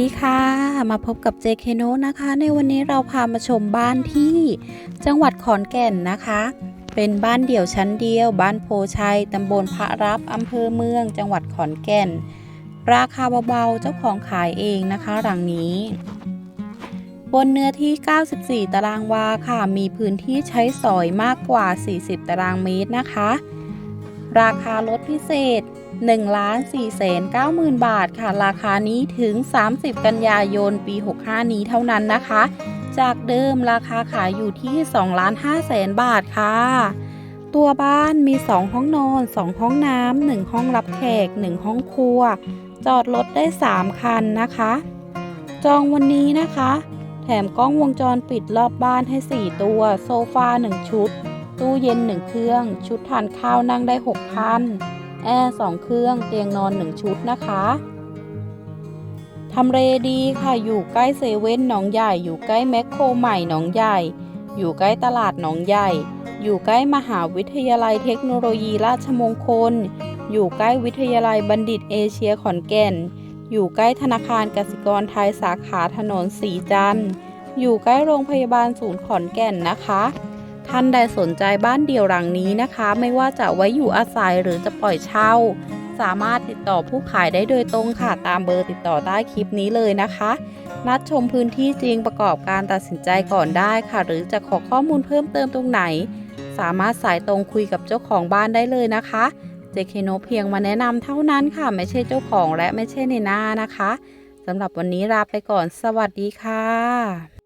ดีค่ะ มาพบกับเจเคโนนะคะ ในวันนี้เราพามาชมบ้านที่จังหวัดขอนแก่นนะคะ เป็นบ้านเดี่ยวชั้นเดียว บ้านโพชัยตำบลพระรับอำเภอเมือง จังหวัดขอนแก่น ราคาเบาๆ เจ้าของขายเองนะคะ หลังนี้ บนเนื้อที่ 94 ตารางวาค่ะ มีพื้นที่ใช้สอยมากกว่า 40 ตารางเมตรนะคะ ราคาลดพิเศษ 1ล้าน4แสน9หมื่นบาทค่ะ ราคานี้ถึง 30 กันยายนปี 65 นี้เท่านั้นนะคะ จากเดิมราคาขายอยู่ที่2ล้าน5แสนบาทค่ะ ตัวบ้านมี 2 ห้องนอน 2 ห้องน้ำ1ห้องรับแขก 1 ห้องครัว จอดรถได้ 3 คันนะคะ จองวันนี้นะคะ แถมกล้องวงจรปิดรอบบ้านให้ 4 ตัว โซฟา 1 ชุด ตู้เย็น 1 เครื่อง ชุดทานข้าวนั่งได้ 6 ท่าน แอร์2เครื่องเตียงนอน1ชุดนะคะทำเลดีค่ะอยู่ใกล้เซเว่นหนองใหญ่ อยู่ใกล้แมคโครใหม่หนองใหญ่ อยู่ใกล้ตลาดหนองใหญ่ อยู่ใกล้มหาวิทยาลัยเทคโนโลยีราชมงคล อยู่ใกล้วิทยาลัยบัณฑิตเอเชียขอนแก่น อยู่ใกล้ธนาคารกสิกรไทยสาขาถนนสีจันทร์อยู่ใกล้โรงพยาบาลศูนย์ขอนแก่นนะคะ ท่านใดสนใจบ้านเดี่ยวหลังนี้นะคะ ไม่ว่าจะไว้อยู่อาศัยหรือจะปล่อยเช่า สามารถติดต่อผู้ขายได้โดยตรงค่ะ ตามเบอร์ติดต่อใต้คลิปนี้เลยนะคะ นัดชมพื้นที่จริงประกอบการตัดสินใจก่อนได้ค่ะ หรือจะขอข้อมูลเพิ่มเติมตรงไหน สามารถสายตรงคุยกับเจ้าของบ้านได้เลยนะคะเจเคโนเพียงมาแนะนำเท่านั้นค่ะ ไม่ใช่เจ้าของและไม่ใช่ในหน้านะคะสำหรับวันนี้ลาไปก่อน สวัสดีค่ะ